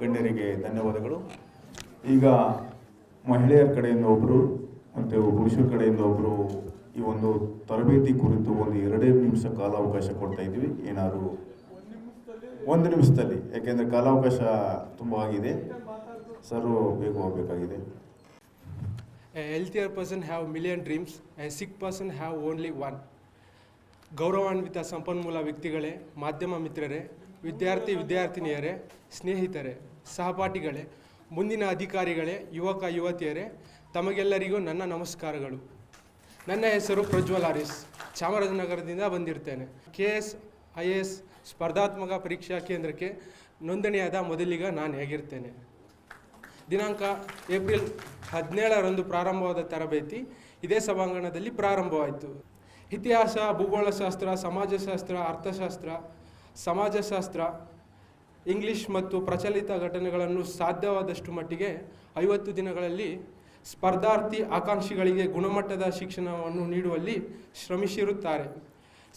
ಗಣ್ಯರಿಗೆ ಧನ್ಯವಾದಗಳು. ಈಗ ಮಹಿಳೆಯರ ಕಡೆಯಿಂದ ಒಬ್ಬರು ಮತ್ತು ಪುರುಷರ ಕಡೆಯಿಂದ ಒಬ್ಬರು ಈ ಒಂದು ತರಬೇತಿ ಕುರಿತು ಒಂದು ಎರಡೇ ನಿಮಿಷ ಕಾಲಾವಕಾಶ ಕೊಡ್ತಾ ಇದ್ದೀವಿ. ಏನಾದರೂ ಒಂದು ನಿಮಿಷದಲ್ಲಿ ಯಾಕೆಂದರೆ ಕಾಲಾವಕಾಶ ತುಂಬ ಆಗಿದೆ. ಸರ್ ಬೇಗ ಹೋಗಬೇಕಾಗಿದೆ. Healthier person have million dreams, a sick person have only one. ಗೌರವಾನ್ವಿತ ಸಂಪನ್ಮೂಲ ವ್ಯಕ್ತಿಗಳೇ ಮಾಧ್ಯಮ ಮಿತ್ರರೇ ವಿದ್ಯಾರ್ಥಿ ವಿದ್ಯಾರ್ಥಿನಿಯರೇ ಸ್ನೇಹಿತರೆ ಸಹಪಾಠಿಗಳೇ, ಮುಂದಿನ ಅಧಿಕಾರಿಗಳೇ, ಯುವಕ, ಯುವತಿಯರೇ, ತಮಗೆಲ್ಲರಿಗೂ ನನ್ನ ನಮಸ್ಕಾರಗಳು. ನನ್ನ ಹೆಸರು ಪ್ರಜ್ವಲ್ ಆರಿಸ್ ಚಾಮರಾಜನಗರದಿಂದ ಬಂದಿರ್ತೇನೆ. ಕೆ ಎಸ್ ಐ ಎಸ್ ಸ್ಪರ್ಧಾತ್ಮಕ ಪರೀಕ್ಷಾ ಕೇಂದ್ರಕ್ಕೆ ನೋಂದಣಿಯಾದ ಮೊದಲಿಗ ನಾನು ಹೇಗಿರ್ತೇನೆ. ದಿನಾಂಕ ಏಪ್ರಿಲ್ ಹದಿನೇಳರಂದು ಪ್ರಾರಂಭವಾದ ತರಬೇತಿ ಇದೇ ಸಭಾಂಗಣದಲ್ಲಿ ಪ್ರಾರಂಭವಾಯಿತು. ಇತಿಹಾಸ, ಭೂಗೋಳಶಾಸ್ತ್ರ, ಸಮಾಜಶಾಸ್ತ್ರ, ಅರ್ಥಶಾಸ್ತ್ರ, ಸಮಾಜಶಾಸ್ತ್ರ ಇಂಗ್ಲಿಷ್ ಮತ್ತು ಪ್ರಚಲಿತ ಘಟನೆಗಳನ್ನು ಸಾಧ್ಯವಾದಷ್ಟು ಮಟ್ಟಿಗೆ ಐವತ್ತು ದಿನಗಳಲ್ಲಿ ಸ್ಪರ್ಧಾರ್ಥಿ ಆಕಾಂಕ್ಷಿಗಳಿಗೆ ಗುಣಮಟ್ಟದ ಶಿಕ್ಷಣವನ್ನು ನೀಡುವಲ್ಲಿ ಶ್ರಮಿಸಿರುತ್ತಾರೆ.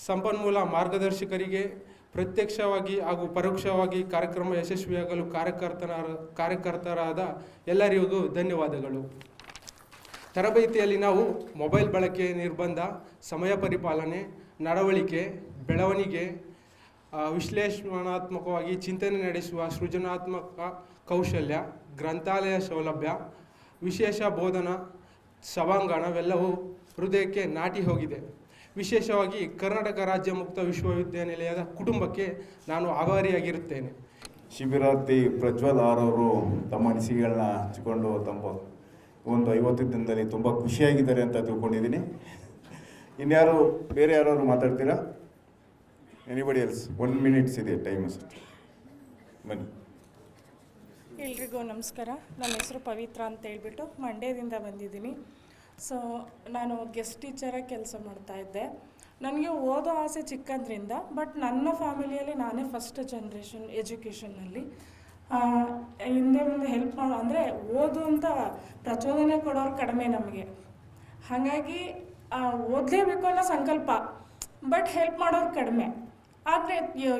ಸಂಪನ್ಮೂಲ ಮಾರ್ಗದರ್ಶಕರಿಗೆ ಪ್ರತ್ಯಕ್ಷವಾಗಿ ಹಾಗೂ ಪರೋಕ್ಷವಾಗಿ ಕಾರ್ಯಕ್ರಮ ಯಶಸ್ವಿಯಾಗಲು ಕಾರ್ಯಕರ್ತನ ಕಾರ್ಯಕರ್ತರಾದ ಎಲ್ಲರಿಗೂ ಧನ್ಯವಾದಗಳು. ತರಬೇತಿಯಲ್ಲಿ ನಾವು ಮೊಬೈಲ್ ಬಳಕೆ ನಿರ್ಬಂಧ, ಸಮಯ ಪರಿಪಾಲನೆ, ನಡವಳಿಕೆ, ಬೆಳವಣಿಗೆ ವಿಶ್ಲೇಷಣಾತ್ಮಕವಾಗಿ ಚಿಂತನೆ ನಡೆಸುವ ಸೃಜನಾತ್ಮಕ ಕೌಶಲ್ಯ, ಗ್ರಂಥಾಲಯ ಸೌಲಭ್ಯ, ವಿಶೇಷ ಬೋಧನಾ ಸಭಾಂಗಣವೆಲ್ಲವೂ ಹೃದಯಕ್ಕೆ ನಾಟಿ ಹೋಗಿದೆ. ವಿಶೇಷವಾಗಿ ಕರ್ನಾಟಕ ರಾಜ್ಯ ಮುಕ್ತ ವಿಶ್ವವಿದ್ಯಾನಿಲಯದ ಕುಟುಂಬಕ್ಕೆ ನಾನು ಆಭಾರಿಯಾಗಿರುತ್ತೇನೆ. ಶಿಬಿರಾರ್ಥಿ ಪ್ರಜ್ವಲ್ ಆರ್ ಅವರು ತಮ್ಮ ಅನಿಸಿಕೆಗಳನ್ನ ಹಂಚಿಕೊಂಡು ತಮ್ಮ ಒಂದು ಐವತ್ತು ದಿನದಲ್ಲಿ ತುಂಬ ಖುಷಿಯಾಗಿದ್ದಾರೆ ಅಂತ ತಿಳ್ಕೊಂಡಿದ್ದೀನಿ. ಇನ್ಯಾರು, ಬೇರೆ ಯಾರು ಮಾತಾಡ್ತೀರಾ? ಎನಿಬಡಿ ಎಲ್ಸ್ ಒನ್ ಮಿನಿಟ್ಸ್ ಇದೆ ಟೈಮ್ ಬನ್ನಿ ಎಲ್ರಿಗೂ ನಮಸ್ಕಾರ. ನನ್ನ ಹೆಸರು ಪವಿತ್ರ ಅಂತ ಹೇಳ್ಬಿಟ್ಟು ಮಂಡ್ಯದಿಂದ ಬಂದಿದ್ದೀನಿ. ಸೊ ನಾನು ಗೆಸ್ಟ್ ಟೀಚರಾಗಿ ಕೆಲಸ ಮಾಡ್ತಾ ಇದ್ದೆ. ನನಗೆ ಓದೋ ಆಸೆ ಚಿಕ್ಕದ್ರಿಂದ ಬಟ್ ನನ್ನ ಫ್ಯಾಮಿಲಿಯಲ್ಲಿ ನಾನೇ ಫಸ್ಟ್ ಜನ್ರೇಷನ್ ಎಜುಕೇಷನ್ನಲ್ಲಿ ಹಿಂದೆ ಮುಂದೆ ಹೆಲ್ಪ್ ಮಾಡೋ, ಅಂದರೆ ಓದು ಅಂತ ಪ್ರಚೋದನೆ ಕೊಡೋರು ಕಡಿಮೆ ನಮಗೆ. ಹಾಗಾಗಿ ಓದಲೇಬೇಕು ಅನ್ನೋ ಸಂಕಲ್ಪ ಬಟ್ ಹೆಲ್ಪ್ ಮಾಡೋರು ಕಡಿಮೆ. ಆದರೆ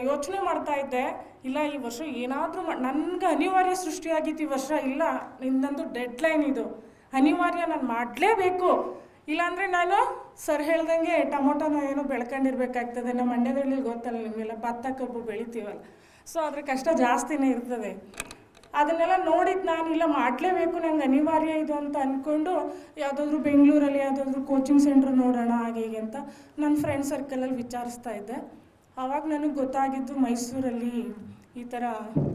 ಯೋಚನೆ ಮಾಡ್ತಾ ಇದ್ದೆ, ಇಲ್ಲ, ಈ ವರ್ಷ ಏನಾದರೂ ನನಗೆ ಅನಿವಾರ್ಯ ಸೃಷ್ಟಿಯಾಗಿತ್ತು ಈ ವರ್ಷ, ಇಲ್ಲ, ನಿಂದಂದು ಡೆಡ್ ಲೈನ್ ಇದು. ಅನಿವಾರ್ಯ ನಾನು ಮಾಡಲೇಬೇಕು. ಇಲ್ಲಾಂದರೆ ನಾನು ಸರ್ ಹೇಳ್ದಂಗೆ ಟೊಮೊಟೊನ ಏನೋ ಬೆಳ್ಕೊಂಡಿರ್ಬೇಕಾಗ್ತದೆ, ನಮ್ಮ ಮಂಡ್ಯದಲ್ಲಿ ಗೊತ್ತಲ್ಲ ನಿಮಗೆಲ್ಲ, ಭತ್ತ ಕಬ್ಬು ಬೆಳಿತೀವಲ್ಲ. ಸೊ ಅದ್ರ ಕಷ್ಟ ಜಾಸ್ತಿನೇ ಇರ್ತದೆ. ಅದನ್ನೆಲ್ಲ ನೋಡಿದ್ದು ನಾನು, ಇಲ್ಲ, ಮಾಡಲೇಬೇಕು, ನಂಗೆ ಅನಿವಾರ್ಯ ಇದು ಅಂತ ಅಂದ್ಕೊಂಡು ಯಾವುದಾದ್ರೂ ಬೆಂಗಳೂರಲ್ಲಿ ಯಾವುದಾದ್ರೂ ಕೋಚಿಂಗ್ ಸೆಂಟ್ರ್ ನೋಡೋಣ, ಹಾಗೆ ಹೀಗೆ ಅಂತ ನನ್ನ ಫ್ರೆಂಡ್ ಸರ್ಕಲಲ್ಲಿ ವಿಚಾರಿಸ್ತಾ ಇದ್ದೆ. ಆವಾಗ ನನಗೆ ಗೊತ್ತಾಗಿದ್ದು ಮೈಸೂರಲ್ಲಿ ಈ ಥರ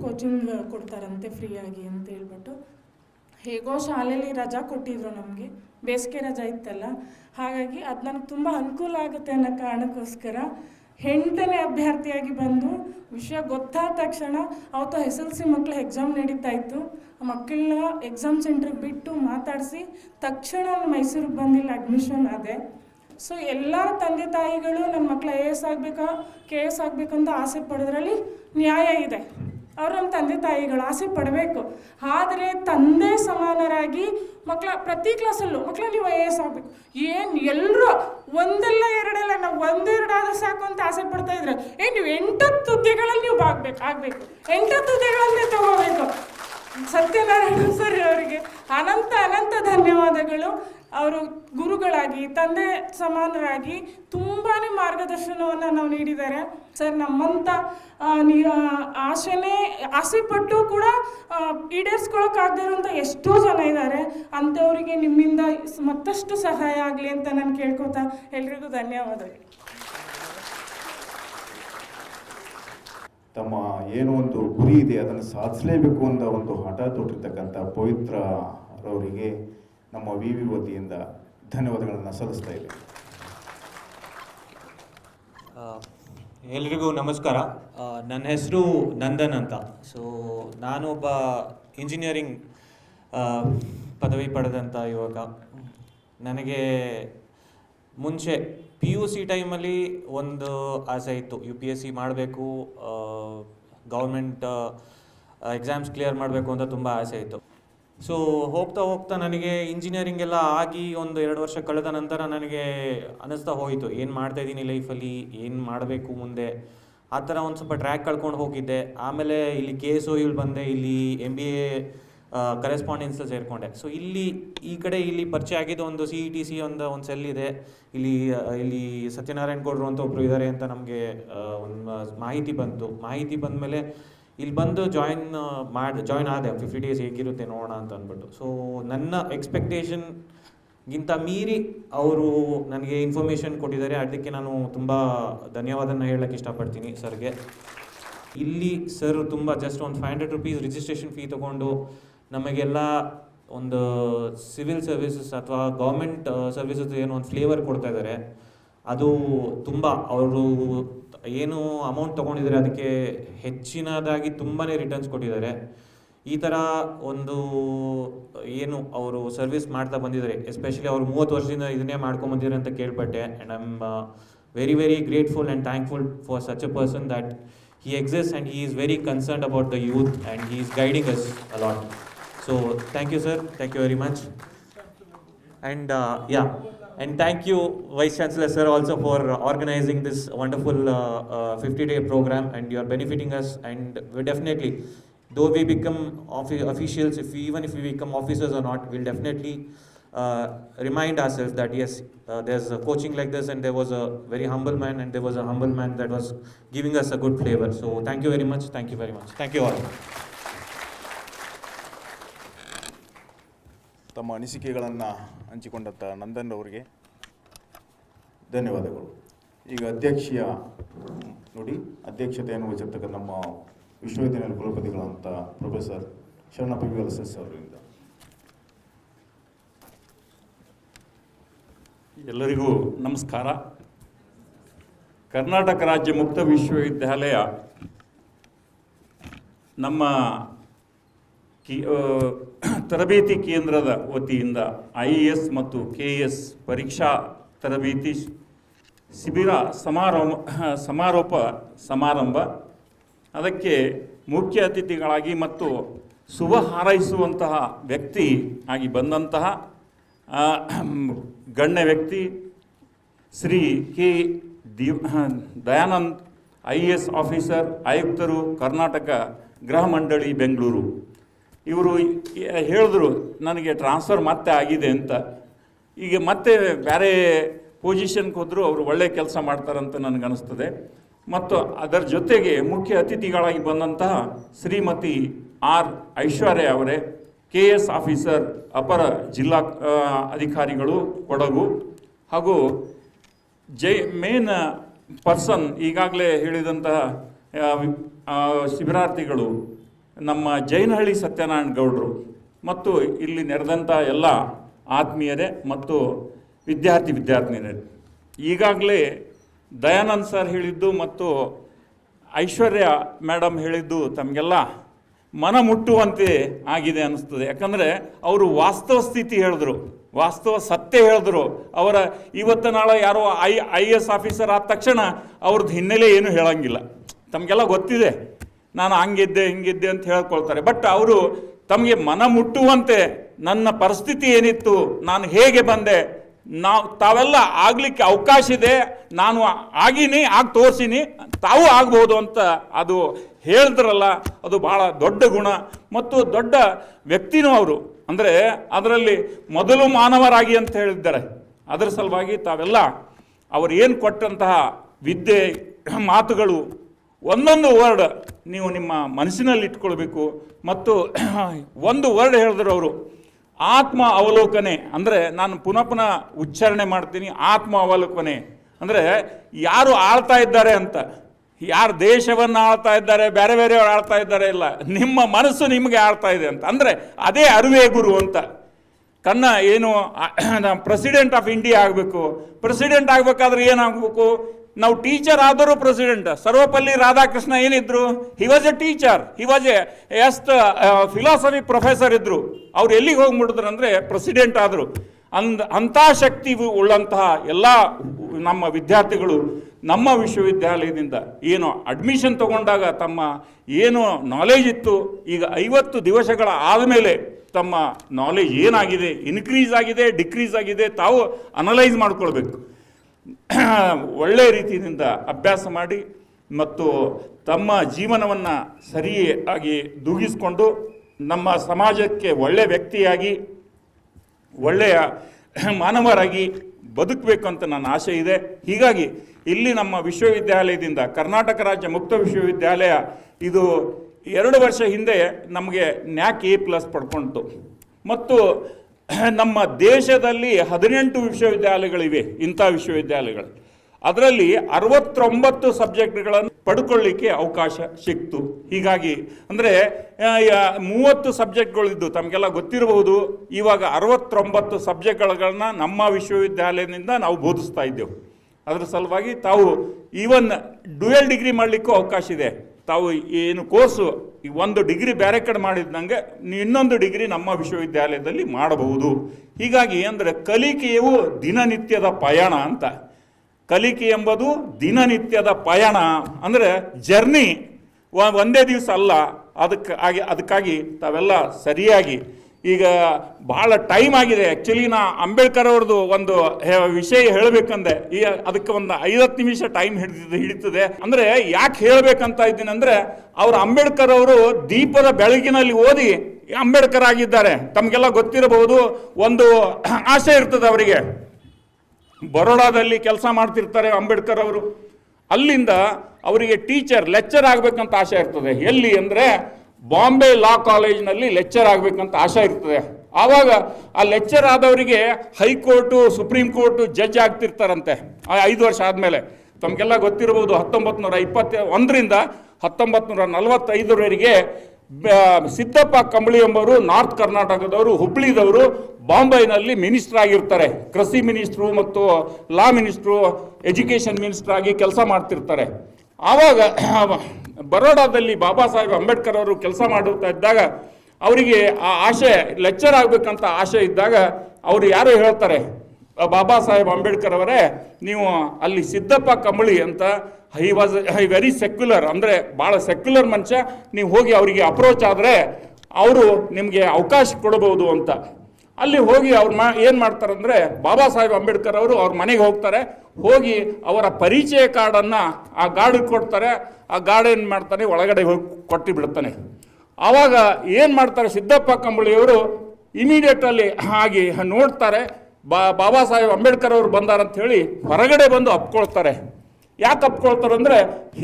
ಕೋಚಿಂಗ್ ಕೊಡ್ತಾರಂತೆ ಫ್ರೀಯಾಗಿ ಅಂತ ಹೇಳ್ಬಿಟ್ಟು. ಹೇಗೋ ಶಾಲೆಯಲ್ಲಿ ರಜಾ ಕೊಟ್ಟಿದ್ರು ನಮಗೆ. ಬೇಸಿಗೆ ರಜಾ ಇತ್ತಲ್ಲ. ಹಾಗಾಗಿ ಅದು ನನಗೆ ತುಂಬ ಅನುಕೂಲ ಆಗುತ್ತೆ ಅನ್ನೋ ಕಾರಣಕ್ಕೋಸ್ಕರ ಎಂಟನೇ ಅಭ್ಯರ್ಥಿಯಾಗಿ ಬಂದು ವಿಷಯ ಗೊತ್ತಾದ ತಕ್ಷಣ ಅವತ್ತು ಎಸ್ ಎಲ್ ಸಿ ಮಕ್ಕಳ ಎಕ್ಸಾಮ್ ನಡೀತಾ ಇತ್ತು. ಮಕ್ಕಳನ್ನ ಎಕ್ಸಾಮ್ ಸೆಂಟ್ರಿಗೆ ಬಿಟ್ಟು ಮಾತಾಡಿಸಿ ತಕ್ಷಣ ಮೈಸೂರಿಗೆ ಬಂದಿಲ್ಲ ಅಡ್ಮಿಷನ್ ಆದೆ ಸೊ ಎಲ್ಲ ತಂದೆ ತಾಯಿಗಳು ನನ್ನ ಮಕ್ಕಳು ಐ ಎ ಎಸ್ ಆಗಬೇಕಾ ಕೆ ಎಸ್ ಆಗಬೇಕಂತ ಆಸೆ ಪಡೋದ್ರಲ್ಲಿ ನ್ಯಾಯ ಇದೆ. ಅವ್ರು ನಮ್ಮ ತಂದೆ ತಾಯಿಗಳು ಆಸೆ ಪಡಬೇಕು. ಆದರೆ ತಂದೆ ಸಮಾನರಾಗಿ ಮಕ್ಕಳ ಪ್ರತಿ ಕ್ಲಾಸಲ್ಲೂ ಮಕ್ಕಳು ನೀವು ಐ ಎ ಎಸ್ ಆಗಬೇಕು. ಏನು ಎಲ್ಲರೂ ಒಂದಲ್ಲ ಎರಡಲ್ಲ ನಾವು ಒಂದೆರಡಾದರೂ ಸಾಕು ಅಂತ ಆಸೆ ಪಡ್ತಾ ಇದ್ರೆ, ಏ, ನೀವು ಎಂಟತ್ತು ಹುದ್ದೆಗಳಲ್ಲಿ ನೀವು ಆಗ್ಬೇಕು, ಆಗಬೇಕು. ಎಂಟತ್ತು ಹುದ್ದೆಗಳನ್ನೇ ತಗೋಬೇಕು. ಸತ್ಯನಾರಾಯಣ ಸರ್ ಅವರಿಗೆ ಅನಂತ ಅನಂತ ಧನ್ಯವಾದಗಳು. ಅವರು ಗುರುಗಳಾಗಿ, ತಂದೆ ಸಮಾನರಾಗಿ ತುಂಬಾ ಮಾರ್ಗದರ್ಶನವನ್ನು ನಾವು ನೀಡಿದ್ದಾರೆ. ಸರ್ ನಮ್ಮಂಥ ಆಸೆನೇ, ಆಸೆ ಪಟ್ಟು ಕೂಡ ಈಡೇರಿಸ್ಕೊಳಕ್ಕಾಗದೇ ಎಷ್ಟೋ ಜನ ಇದ್ದಾರೆ. ಅಂಥವರಿಗೆ ನಿಮ್ಮಿಂದ ಮತ್ತಷ್ಟು ಸಹಾಯ ಆಗಲಿ ಅಂತ ನಾನು ಕೇಳ್ಕೊತಾ ಎಲ್ರಿಗೂ ಧನ್ಯವಾದಗಳು. ತಮ್ಮ ಏನೋ ಒಂದು ಗುರಿ ಇದೆ, ಅದನ್ನು ಸಾಧಿಸಲೇಬೇಕು ಅಂತ ಒಂದು ಹಠ ತೊಟ್ಟಿರ್ತಕ್ಕಂಥ ಪವಿತ್ರ ರವರಿಗೆ ನಮ್ಮ ವಿ ವಿ ವತಿಯಿಂದ ಧನ್ಯವಾದಗಳನ್ನು ಸಲ್ಲಿಸ್ತಾ ಇದ್ದೇವೆ ಎಲ್ರಿಗೂ ನಮಸ್ಕಾರ. ನನ್ನ ಹೆಸರು ನಂದನ್ ಅಂತ. ಸೊ ನಾನು ಒಬ್ಬ ಇಂಜಿನಿಯರಿಂಗ್ ಪದವಿ ಪಡೆದಂಥ ಯುವಕ. ನನಗೆ ಮುಂಚೆ ಪಿ ಯು ಸಿ ಟೈಮಲ್ಲಿ ಒಂದು ಆಸೆ ಇತ್ತು. ಯು ಪಿ ಎಸ್ ಸಿ ಮಾಡಬೇಕು ಗೌರ್ಮೆಂಟ್ ಎಕ್ಸಾಮ್ಸ್ ಕ್ಲಿಯರ್ ಮಾಡಬೇಕು ಅಂತ ತುಂಬ ಆಸೆ ಇತ್ತು. ಸೊ ಹೋಗ್ತಾ ಹೋಗ್ತಾ ನನಗೆ ಇಂಜಿನಿಯರಿಂಗ್ ಎಲ್ಲ ಆಗಿ ಒಂದು ಎರಡು ವರ್ಷ ಕಳೆದ ನಂತರ ನನಗೆ ಅನ್ನಿಸ್ತಾ ಹೋಯಿತು. ಏನು ಮಾಡ್ತಾ ಇದ್ದೀನಿ ಲೈಫಲ್ಲಿ ಏನು ಮಾಡಬೇಕು ಮುಂದೆ? ಆ ಥರ ಒಂದು ಸ್ವಲ್ಪ ಟ್ರ್ಯಾಕ್ ಕಳ್ಕೊಂಡು ಹೋಗಿದ್ದೆ. ಆಮೇಲೆ ಇಲ್ಲಿ ಕೆ ಎಸ್ ಒ ಇಲ್ಲಿ ಬಂದೆ. ಇಲ್ಲಿ ಎಂ ಬಿ ಎ ಕರೆಸ್ಪಾಂಡೆನ್ಸ್ ಸೇರಿಕೊಂಡೆ. ಸೊ ಇಲ್ಲಿ ಈ ಕಡೆ ಇಲ್ಲಿ ಪರಿಚಯ ಆಗಿದ್ದು ಒಂದು ಸಿ ಇ ಟಿ ಸಿ ಒಂದು ಒಂದು ಸೆಲ್ ಇದೆ. ಇಲ್ಲಿ ಇಲ್ಲಿ ಸತ್ಯನಾರಾಯಣ ಗೌಡರು ಅಂತ ಒಬ್ಬರು ಇದ್ದಾರೆ ಅಂತ ನಮಗೆ ಒಂದು ಮಾಹಿತಿ ಬಂತು. ಮಾಹಿತಿ ಬಂದಮೇಲೆ ಇಲ್ಲಿ ಬಂದು ಜಾಯಿನ್ ಮಾಡಿ ಜಾಯಿನ್ ಆದೆ ಫಿಫ್ಟಿ ಡೇಸ್ ಹೇಗಿರುತ್ತೆ ನೋಡೋಣ ಅಂತ ಅಂದ್ಬಿಟ್ಟು. ಸೊ ನನ್ನ ಎಕ್ಸ್ಪೆಕ್ಟೇಷನ್ಗಿಂತ ಮೀರಿ ಅವರು ನನಗೆ ಇನ್ಫಾರ್ಮೇಷನ್ ಕೊಟ್ಟಿದ್ದಾರೆ. ಅದಕ್ಕೆ ನಾನು ತುಂಬ ಧನ್ಯವಾದನ ಹೇಳಕ್ಕೆ ಇಷ್ಟಪಡ್ತೀನಿ ಸರ್ಗೆ. ಇಲ್ಲಿ ಸರ್ ತುಂಬ ಜಸ್ಟ್ ಒಂದು five hundred rupees registration fee ತೊಗೊಂಡು ನಮಗೆಲ್ಲ ಒಂದು ಸಿವಿಲ್ ಸರ್ವಿಸಸ್ ಅಥವಾ ಗೌರ್ಮೆಂಟ್ ಸರ್ವಿಸಸ್ ಏನೋ ಒಂದು ಫ್ಲೇವರ್ ಕೊಡ್ತಾ ಇದ್ದಾರೆ. ಅದು ತುಂಬ ಅವರು ಏನು ಅಮೌಂಟ್ ತೊಗೊಂಡಿದ್ದಾರೆ ಅದಕ್ಕೆ ಹೆಚ್ಚಿನದಾಗಿ ತುಂಬಾ ರಿಟರ್ನ್ಸ್ ಕೊಟ್ಟಿದ್ದಾರೆ. ಈ ಥರ ಒಂದು ಏನು ಅವರು ಸರ್ವಿಸ್ ಮಾಡ್ತಾ ಬಂದಿದ್ದಾರೆ. ಎಸ್ಪೆಷಲಿ ಅವರು ಮೂವತ್ತು ವರ್ಷದಿಂದ ಇದನ್ನೇ ಮಾಡ್ಕೊಂಡು ಬಂದಿದ್ದಾರೆ ಅಂತ ಕೇಳ್ಪಟ್ಟೆ. And I very very grateful and thankful for such a person that he exist and he is very concern about the youth and he is guiding us a lot so thank you sir thank you very much and yeah, and thank you, Vice Chancellor, sir, also for organizing this wonderful uh, uh, 50 day program and you are benefiting us. And we definitely, though we become offi- officials, if we, even if we become officers or not, we'll definitely uh, remind ourselves that yes, uh, there's a coaching like this, and there was a very humble man, and there was a humble man that was giving us a good flavor. So thank you very much. Thank you very much. Thank you all. ತಮ್ಮ ಅನಿಸಿಕೆಗಳನ್ನು ಹಂಚಿಕೊಂಡಂಥ ನಂದನ್ ಅವರಿಗೆ ಧನ್ಯವಾದಗಳು. ಈಗ ಅಧ್ಯಕ್ಷೀಯ ನೋಡಿ, ಅಧ್ಯಕ್ಷತೆಯನ್ನು ವಹಿಸಿರ್ತಕ್ಕಂಥ ನಮ್ಮ ವಿಶ್ವವಿದ್ಯಾಲಯದ ಕುಲಪತಿಗಳಂಥ ಪ್ರೊಫೆಸರ್ ಶರಣಪ್ಪ ಎಸ್ ಅವರಿಂದ. ಎಲ್ಲರಿಗೂ ನಮಸ್ಕಾರ. ಕರ್ನಾಟಕ ರಾಜ್ಯ ಮುಕ್ತ ವಿಶ್ವವಿದ್ಯಾಲಯ ನಮ್ಮ ಕಿ ತರಬೇತಿ ಕೇಂದ್ರದ ವತಿಯಿಂದ ಐ ಎ ಎಸ್ ಮತ್ತು ಕೆ ಎಸ್ ಪರೀಕ್ಷಾ ತರಬೇತಿ ಶಿಬಿರ ಸಮಾರಂಭ, ಸಮಾರೋಪ ಸಮಾರಂಭ. ಅದಕ್ಕೆ ಮುಖ್ಯ ಅತಿಥಿಗಳಾಗಿ ಮತ್ತು ಶುಭ ಹಾರೈಸುವಂತಹ ವ್ಯಕ್ತಿ ಆಗಿ ಬಂದಂತಹ ಗಣ್ಯ ವ್ಯಕ್ತಿ Shri K D Dayanand, I A S officer, ಆಯುಕ್ತರು, ಕರ್ನಾಟಕ ಗೃಹ ಮಂಡಳಿ, ಬೆಂಗಳೂರು. ಇವರು ಹೇಳಿದ್ರು, ನನಗೆ ಟ್ರಾನ್ಸ್ಫರ್ ಮತ್ತೆ ಆಗಿದೆ ಅಂತ. ಈಗ ಮತ್ತೆ ಬೇರೆ ಪೊಸಿಷನ್ಗೆ ಹೋದರೂ ಅವರು ಒಳ್ಳೆಯ ಕೆಲಸ ಮಾಡ್ತಾರಂತ ನನಗನ್ನಿಸ್ತದೆ. ಮತ್ತು ಅದರ ಜೊತೆಗೆ ಮುಖ್ಯ ಅತಿಥಿಗಳಾಗಿ ಬಂದಂತಹ ಶ್ರೀಮತಿ ಆರ್ ಐಶ್ವರ್ಯ ಅವರೇ, ಕೆ ಎಸ್ ಆಫೀಸರ್, ಅಪರ ಜಿಲ್ಲಾ ಅಧಿಕಾರಿಗಳು ಕೊಡಗು. ಹಾಗೂ ಜೈ, ಮೇನ್ ಪರ್ಸನ್ ಈಗಾಗಲೇ ಹೇಳಿದಂತಹ ಶಿಬಿರಾರ್ಥಿಗಳು ನಮ್ಮ ಜೈನಹಳ್ಳಿ ಸತ್ಯನಾರಾಯಣ ಗೌಡರು ಮತ್ತು ಇಲ್ಲಿ ನೆರೆದಂಥ ಎಲ್ಲ ಆತ್ಮೀಯರೇ ಮತ್ತು ವಿದ್ಯಾರ್ಥಿ ವಿದ್ಯಾರ್ಥಿನಿಯರೇ ಈಗಾಗಲೇ ದಯಾನಂದ್ ಸರ್ ಹೇಳಿದ್ದು ಮತ್ತು ಐಶ್ವರ್ಯ ಮೇಡಮ್ ಹೇಳಿದ್ದು ತಮಗೆಲ್ಲ ಮನ ಮುಟ್ಟುವಂತೆ ಆಗಿದೆ ಅನ್ನಿಸ್ತದೆ. ಯಾಕಂದರೆ ಅವರು ವಾಸ್ತವ ಸ್ಥಿತಿ ಹೇಳಿದ್ರು, ವಾಸ್ತವ ಸತ್ಯ ಹೇಳಿದ್ರು. ಅವರ ಇವತ್ತು ನಾಳೆ ಯಾರೋ ಐ ಐ ಎಸ್ ಆಫೀಸರ್ ಆದ ತಕ್ಷಣ ಅವ್ರದ್ದು ಹಿನ್ನೆಲೆ ಏನು ಹೇಳೋಂಗಿಲ್ಲ. ತಮಗೆಲ್ಲ ಗೊತ್ತಿದೆ. ನಾನು ಹಂಗಿದ್ದೆ, ಹಿಂಗಿದ್ದೆ ಅಂತ ಹೇಳ್ಕೊಳ್ತಾರೆ. ಬಟ್ ಅವರು ತಮಗೆ ಮನ ಮುಟ್ಟುವಂತೆ ನನ್ನ ಪರಿಸ್ಥಿತಿ ಏನಿತ್ತು, ನಾನು ಹೇಗೆ ಬಂದೆ, ನಾವು ತಾವೆಲ್ಲ ಆಗಲಿಕ್ಕೆ ಅವಕಾಶ ಇದೆ, ನಾನು ಆಗೀನಿ, ಆಗಿ ತೋರಿಸೀನಿ, ತಾವು ಆಗ್ಬೋದು ಅಂತ ಅದು ಹೇಳಿದ್ರಲ್ಲ, ಅದು ಭಾಳ ದೊಡ್ಡ ಗುಣ. ಮತ್ತು ದೊಡ್ಡ ವ್ಯಕ್ತಿನೂ ಅವರು. ಅಂದರೆ ಅದರಲ್ಲಿ ಮೊದಲು ಮಾನವರಾಗಿ ಅಂತ ಹೇಳಿದ್ದಾರೆ. ಅದರ ಸಲುವಾಗಿ ತಾವೆಲ್ಲ ಅವರು ಏನು ಕೊಟ್ಟಂತಹ ವಿದ್ಯೆ, ಮಾತುಗಳು ಒಂದೊಂದು ವರ್ಡ್ ನೀವು ನಿಮ್ಮ ಮನಸ್ಸಿನಲ್ಲಿ ಇಟ್ಕೊಳ್ಬೇಕು. ಮತ್ತು ಒಂದು ವರ್ಡ್ ಹೇಳಿದ್ರು ಅವರು, ಆತ್ಮ ಅವಲೋಕನೆ. ಅಂದರೆ ನಾನು ಪುನಃ ಪುನಃ ಉಚ್ಚಾರಣೆ ಮಾಡ್ತೀನಿ, ಆತ್ಮ ಅವಲೋಕನೆ. ಅಂದರೆ ಯಾರು ಆಳ್ತಾ ಇದ್ದಾರೆ ಅಂತ. ಯಾರು ದೇಶವನ್ನು ಆಳ್ತಾ ಇದ್ದಾರೆ, ಬೇರೆ ಬೇರೆಯವ್ರು ಆಳ್ತಾ ಇದ್ದಾರೆ ಇಲ್ಲ. ನಿಮ್ಮ ಮನಸ್ಸು ನಿಮಗೆ ಆಳ್ತಾ ಇದೆ ಅಂತ. ಅಂದರೆ ಅದೇ ಅರಿವೇ ಗುರು ಅಂತ. ಕಣ್ಣ ಏನು ಪ್ರೆಸಿಡೆಂಟ್ ಆಫ್ ಇಂಡಿಯಾ ಆಗಬೇಕು. ಪ್ರೆಸಿಡೆಂಟ್ ಆಗಬೇಕಾದ್ರೆ ಏನಾಗಬೇಕು? ನಾವು ಟೀಚರ್ ಆದರೂ ಪ್ರೆಸಿಡೆಂಟ್ ಸರ್ವಪಲ್ಲಿ ರಾಧಾಕೃಷ್ಣ ಏನಿದ್ರು? He was a teacher he was a ಎಸ್ಟ್ ಫಿಲಾಸಫಿ ಪ್ರೊಫೆಸರ್ ಇದ್ರು. ಅವ್ರು ಎಲ್ಲಿಗೆ ಹೋಗ್ಬಿಡಿದ್ರು ಅಂದರೆ ಪ್ರೆಸಿಡೆಂಟ್ ಆದರು. ಅಂದ್, ಅಂಥ ಶಕ್ತಿ ಉಳ್ಳಂತಹ ಎಲ್ಲ ನಮ್ಮ ವಿದ್ಯಾರ್ಥಿಗಳು ನಮ್ಮ ವಿಶ್ವವಿದ್ಯಾಲಯದಿಂದ ಏನು ಅಡ್ಮಿಷನ್ ತಗೊಂಡಾಗ ತಮ್ಮ ಏನು ನಾಲೆಜ್ ಇತ್ತು. ಈಗ ಐವತ್ತು ದಿವಸಗಳ ಆದಮೇಲೆ ತಮ್ಮ ನಾಲೆಜ್ ಏನಾಗಿದೆ? ಇನ್ಕ್ರೀಸ್ ಆಗಿದೆ ಡಿಕ್ರೀಸ್ ಆಗಿದೆ, ತಾವು ಅನಲೈಸ್ ಮಾಡ್ಕೊಳ್ಬೇಕು. ಒಳ್ಳೆಯ ರೀತಿಯಿಂದ ಅಭ್ಯಾಸ ಮಾಡಿ ಮತ್ತು ತಮ್ಮ ಜೀವನವನ್ನು ಸರಿಯಾಗಿ ದೂಗಿಸಿಕೊಂಡು ನಮ್ಮ ಸಮಾಜಕ್ಕೆ ಒಳ್ಳೆಯ ವ್ಯಕ್ತಿಯಾಗಿ, ಒಳ್ಳೆಯ ಮಾನವರಾಗಿ ಬದುಕಬೇಕು ಅಂತ ನನ್ನ ಆಸೆ ಇದೆ. ಹೀಗಾಗಿ ಇಲ್ಲಿ ನಮ್ಮ ವಿಶ್ವವಿದ್ಯಾಲಯದಿಂದ, ಕರ್ನಾಟಕ ರಾಜ್ಯ ಮುಕ್ತ ವಿಶ್ವವಿದ್ಯಾಲಯ ಇದು ಎರಡು ವರ್ಷ ಹಿಂದೆ ನಮಗೆ ನ್ಯಾಕ್ ಎ ಪ್ಲಸ್ ಪಡ್ಕೊಳ್ತು ಮತ್ತು ನಮ್ಮ ದೇಶದಲ್ಲಿ ಹದಿನೆಂಟು ವಿಶ್ವವಿದ್ಯಾಲಯಗಳಿವೆ, ಇಂಥ ವಿಶ್ವವಿದ್ಯಾಲಯಗಳು. ಅದರಲ್ಲಿ ಅರವತ್ತೊಂಬತ್ತು ಸಬ್ಜೆಕ್ಟ್ಗಳನ್ನು ಪಡ್ಕೊಳ್ಳಿಕ್ಕೆ ಅವಕಾಶ ಸಿಕ್ತು. ಹೀಗಾಗಿ, ಅಂದರೆ ಮೂವತ್ತು ಸಬ್ಜೆಕ್ಟ್ಗಳಿದ್ದು, ತಮಗೆಲ್ಲ ಗೊತ್ತಿರಬಹುದು, ಇವಾಗ ಅರವತ್ತೊಂಬತ್ತು ಸಬ್ಜೆಕ್ಟ್ಗಳನ್ನು ನಮ್ಮ ವಿಶ್ವವಿದ್ಯಾಲಯದಿಂದ ನಾವು ಬೋಧಿಸ್ತಾ ಇದ್ದೆವು. ಅದರ ಸಲುವಾಗಿ ತಾವು ಈವನ್ ಡ್ಯುಯಲ್ ಡಿಗ್ರಿ ಮಾಡಲಿಕ್ಕೂ ಅವಕಾಶ ಇದೆ. ತಾವು ಏನು ಕೋರ್ಸು ಈ ಒಂದು ಡಿಗ್ರಿ ಬೇರೆ ಕಡೆ ಮಾಡಿದಂಗೆ ಇನ್ನೊಂದು ಡಿಗ್ರಿ ನಮ್ಮ ವಿಶ್ವವಿದ್ಯಾಲಯದಲ್ಲಿ ಮಾಡಬಹುದು. ಹೀಗಾಗಿ ಅಂದರೆ ಕಲಿಕೆಯು ದಿನನಿತ್ಯದ ಪಯಣ ಅಂತ. ಕಲಿಕೆ ಎಂಬುದು ದಿನನಿತ್ಯದ ಪಯಣ ಅಂದರೆ ಜರ್ನಿ. ಒಂದೇ ದಿವಸ ಅಲ್ಲ. ಅದಕ್ಕೆ ಅದಕ್ಕಾಗಿ ತಾವೆಲ್ಲ ಸರಿಯಾಗಿ ಈಗ ಭಾಳ ಟೈಮ್ ಆಗಿದೆ. ಆ್ಯಕ್ಚುಲಿ ನಾ ಅಂಬೇಡ್ಕರ್ ಅವ್ರದ್ದು ಒಂದು ವಿಷಯ ಹೇಳಬೇಕಂದೆ. ಈ, ಅದಕ್ಕೆ ಒಂದು ಐವತ್ತು ನಿಮಿಷ ಟೈಮ್ ಹಿಡಿದು ಹಿಡಿತದೆ. ಅಂದರೆ ಯಾಕೆ ಹೇಳಬೇಕಂತ ಇದ್ದೀನಿ ಅಂದರೆ, ಅವರು ಅಂಬೇಡ್ಕರ್ ಅವರು ದೀಪದ ಬೆಳಗಿನಲ್ಲಿ ಓದಿ ಅಂಬೇಡ್ಕರ್ ಆಗಿದ್ದಾರೆ. ತಮಗೆಲ್ಲ ಗೊತ್ತಿರಬಹುದು, ಒಂದು ಆಸೆ ಇರ್ತದೆ ಅವರಿಗೆ. ಬರೋಡಾದಲ್ಲಿ ಕೆಲಸ ಮಾಡ್ತಿರ್ತಾರೆ ಅಂಬೇಡ್ಕರ್ ಅವರು. ಅಲ್ಲಿಂದ ಅವರಿಗೆ ಟೀಚರ್ ಲೆಕ್ಚರ್ ಆಗಬೇಕಂತ ಆಸೆ ಇರ್ತದೆ. ಎಲ್ಲಿ ಅಂದರೆ ಬಾಂಬೆ ಲಾ ಕಾಲೇಜ್ನಲ್ಲಿ ಲೆಕ್ಚರ್ ಆಗಬೇಕಂತ ಆಸೆ ಇರ್ತದೆ. ಆವಾಗ ಆ lecture ಆದವರಿಗೆ high court, supreme court judge ಆಗ್ತಿರ್ತಾರಂತೆ. ಆ ಐದು ವರ್ಷ ಆದಮೇಲೆ. ತಮಗೆಲ್ಲ ಗೊತ್ತಿರ್ಬೋದು ಹತ್ತೊಂಬತ್ತು ನೂರ ಇಪ್ಪತ್ತ ಒಂದರಿಂದ ಹತ್ತೊಂಬತ್ತು ನೂರ ನಲವತ್ತೈದರವರೆಗೆ ಸಿದ್ದಪ್ಪ ಕಂಬಳಿ ಎಂಬವರು ನಾರ್ತ್ ಕರ್ನಾಟಕದವರು, ಹುಬ್ಳಿದವರು ಬಾಂಬೈನಲ್ಲಿ ಮಿನಿಸ್ಟರ್ ಆಗಿರ್ತಾರೆ. ಕೃಷಿ ಮಿನಿಸ್ಟ್ರು ಮತ್ತು ಲಾ ಮಿನಿಸ್ಟ್ರು, ಎಜುಕೇಷನ್ ಮಿನಿಸ್ಟರ್ ಆಗಿ ಕೆಲಸ ಮಾಡ್ತಿರ್ತಾರೆ. ಆವಾಗ ಬರೋಡಾದಲ್ಲಿ ಬಾಬಾ ಸಾಹೇಬ್ ಅಂಬೇಡ್ಕರ್ ಅವರು ಕೆಲಸ ಮಾಡುತ್ತಾ ಇದ್ದಾಗ ಅವರಿಗೆ ಆ ಆಸೆ ಲೆಕ್ಚರ್ ಆಗಬೇಕಂತ ಆಸೆ ಇದ್ದಾಗ ಅವರು ಯಾರು ಹೇಳ್ತಾರೆ, ಬಾಬಾ ಸಾಹೇಬ್ ಅಂಬೇಡ್ಕರ್ ಅವರೇ, ನೀವು ಅಲ್ಲಿ ಸಿದ್ದಪ್ಪ ಕಂಬಳಿ ಅಂತ he was he very secular ಅಂದರೆ ಭಾಳ ಸೆಕ್ಯುಲರ್ ಮನುಷ್ಯ, ನೀವು ಹೋಗಿ ಅವರಿಗೆ ಅಪ್ರೋಚ್ ಆದರೆ ಅವರು ನಿಮಗೆ ಅವಕಾಶ ಕೊಡಬಹುದು ಅಂತ. ಅಲ್ಲಿ ಹೋಗಿ ಅವ್ರು ಮಾ ಏನು ಮಾಡ್ತಾರಂದರೆ ಬಾಬಾ ಸಾಹೇಬ್ ಅಂಬೇಡ್ಕರ್ ಅವರು ಅವ್ರ ಮನೆಗೆ ಹೋಗ್ತಾರೆ. ಹೋಗಿ ಅವರ ಪರಿಚಯ ಕಾರ್ಡನ್ನು ಆ ಗಾರ್ಡಿಗೆ ಕೊಡ್ತಾರೆ. ಆ ಗಾರ್ಡ್ ಏನು ಮಾಡ್ತಾನೆ, ಒಳಗಡೆ ಹೋಗಿ ಕೊಟ್ಟು ಬಿಡ್ತಾನೆ. ಆವಾಗ ಏನು ಮಾಡ್ತಾರೆ, ಸಿದ್ದಪ್ಪ ಕಂಬಳಿಯವರು ಇಮಿಡಿಯೇಟಲ್ಲಿ ಆಗಿ ನೋಡ್ತಾರೆ. ಬಾ ಬಾಬಾ ಸಾಹೇಬ್ ಅಂಬೇಡ್ಕರ್ ಅವರು ಬಂದಾರಂತ ಹೇಳಿ ಹೊರಗಡೆ ಬಂದು ಅಪ್ಕೊಳ್ತಾರೆ. ಯಾಕೆ ಅಪ್ಕೊಳ್ತಾರೆ ಅಂದರೆ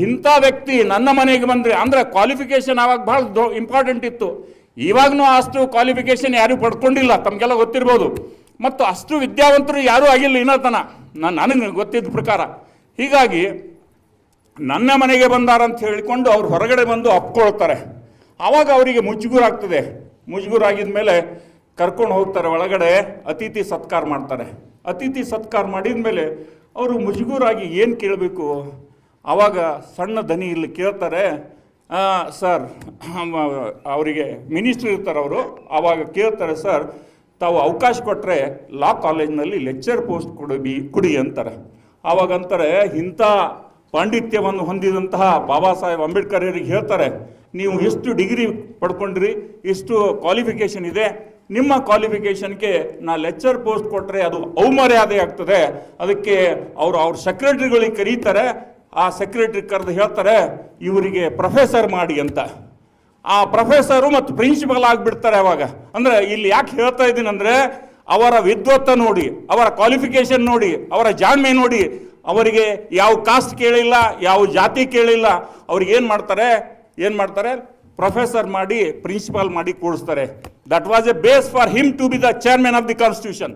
ಇಂಥ ವ್ಯಕ್ತಿ ನನ್ನ ಮನೆಗೆ ಬಂದರೆ, ಅಂದರೆ ಕ್ವಾಲಿಫಿಕೇಷನ್ ಆವಾಗ ಭಾಳ ದೊ ಇಂಪಾರ್ಟೆಂಟ್ ಇತ್ತು. ಇವಾಗನೂ ಅಷ್ಟು ಕ್ವಾಲಿಫಿಕೇಷನ್ ಯಾರೂ ಪಡ್ಕೊಂಡಿಲ್ಲ ತಮಗೆಲ್ಲ ಗೊತ್ತಿರ್ಬೋದು. ಮತ್ತು ಅಷ್ಟು ವಿದ್ಯಾವಂತರು ಯಾರೂ ಆಗಿಲ್ಲ ಇನ್ನತನ ನಾನು ನನಗೆ ಗೊತ್ತಿದ್ದ ಪ್ರಕಾರ. ಹೀಗಾಗಿ ನನ್ನ ಮನೆಗೆ ಬಂದಾರಂತ ಹೇಳಿಕೊಂಡು ಅವ್ರು ಹೊರಗಡೆ ಬಂದು ಅಪ್ಕೊಳ್ತಾರೆ. ಆವಾಗ ಅವರಿಗೆ ಮುಜುಗುರಾಗ್ತದೆ. ಮುಜುಗುರಾಗಿದ ಮೇಲೆ ಕರ್ಕೊಂಡು ಹೋಗ್ತಾರೆ ಒಳಗಡೆ ಅತಿಥಿ ಸತ್ಕಾರ ಮಾಡ್ತಾರೆ. ಅತಿಥಿ ಸತ್ಕಾರ ಮಾಡಿದ ಮೇಲೆ ಅವರು ಮುಜುಗುರಾಗಿ ಏನು ಕೇಳಬೇಕು? ಆವಾಗ ಸಣ್ಣ ದನಿ ಇಲ್ಲಿ ಕೇಳ್ತಾರೆ "ಆ, ಸರ್ ಅವರಿಗೆ ಮಿನಿಸ್ಟ್ರ್ ಇರ್ತಾರೆ ಅವರು. ಆವಾಗ ಕೇಳ್ತಾರೆ, ಸರ್, ತಾವು ಅವಕಾಶ ಕೊಟ್ಟರೆ ಲಾ ಕಾಲೇಜ್ನಲ್ಲಿ ಲೆಕ್ಚರ್ ಪೋಸ್ಟ್ ಕೊಡಿ ಕುಡಿ ಅಂತಾರೆ. ಆವಾಗ ಅಂತಾರೆ, ಇಂಥ ಪಾಂಡಿತ್ಯವನ್ನು ಹೊಂದಿದಂತಹ ಬಾಬಾ ಸಾಹೇಬ್ ಅಂಬೇಡ್ಕರ್ ಅವರಿಗೆ ಹೇಳ್ತಾರೆ, ನೀವು ಎಷ್ಟು ಡಿಗ್ರಿ ಪಡ್ಕೊಂಡ್ರಿ, ಎಷ್ಟು ಕ್ವಾಲಿಫಿಕೇಷನ್ ಇದೆ, ನಿಮ್ಮ ಕ್ವಾಲಿಫಿಕೇಷನ್ಗೆ ನಾ ಲೆಕ್ಚರ್ ಪೋಸ್ಟ್ ಕೊಟ್ಟರೆ ಅದು ಅವಮರ್ಯಾದೆ ಆಗ್ತದೆ. ಅದಕ್ಕೆ ಅವರು, ಅವ್ರ ಸೆಕ್ರೆಟ್ರಿಗಳಿಗೆ ಕರೀತಾರೆ ಆ ಸೆಕ್ರೆಟ್ರಿ ಕರೆದು ಹೇಳ್ತಾರೆ, ಇವರಿಗೆ ಪ್ರೊಫೆಸರ್ ಮಾಡಿ ಅಂತ. ಆ ಪ್ರೊಫೆಸರು ಮತ್ತು ಪ್ರಿನ್ಸಿಪಲ್ ಆಗಿಬಿಡ್ತಾರೆ ಅವಾಗ. ಅಂದರೆ ಇಲ್ಲಿ ಯಾಕೆ ಹೇಳ್ತಾ ಇದ್ದೀನಿ ಅಂದರೆ, ಅವರ ವಿದ್ವತ್ತ ನೋಡಿ, ಅವರ ಕ್ವಾಲಿಫಿಕೇಷನ್ ನೋಡಿ, ಅವರ ಜಾಣ್ಮೆ ನೋಡಿ, ಅವರಿಗೆ ಯಾವ ಕಾಸ್ಟ್ ಕೇಳಿಲ್ಲ, ಯಾವ ಜಾತಿ ಕೇಳಿಲ್ಲ, ಅವ್ರಿಗೆ ಏನು ಮಾಡ್ತಾರೆ ಏನು ಮಾಡ್ತಾರೆ ಪ್ರೊಫೆಸರ್ ಮಾಡಿ ಪ್ರಿನ್ಸಿಪಾಲ್ ಮಾಡಿ ಕೂಡಿಸ್ತಾರೆ that was a base for him to be the chairman of the constitution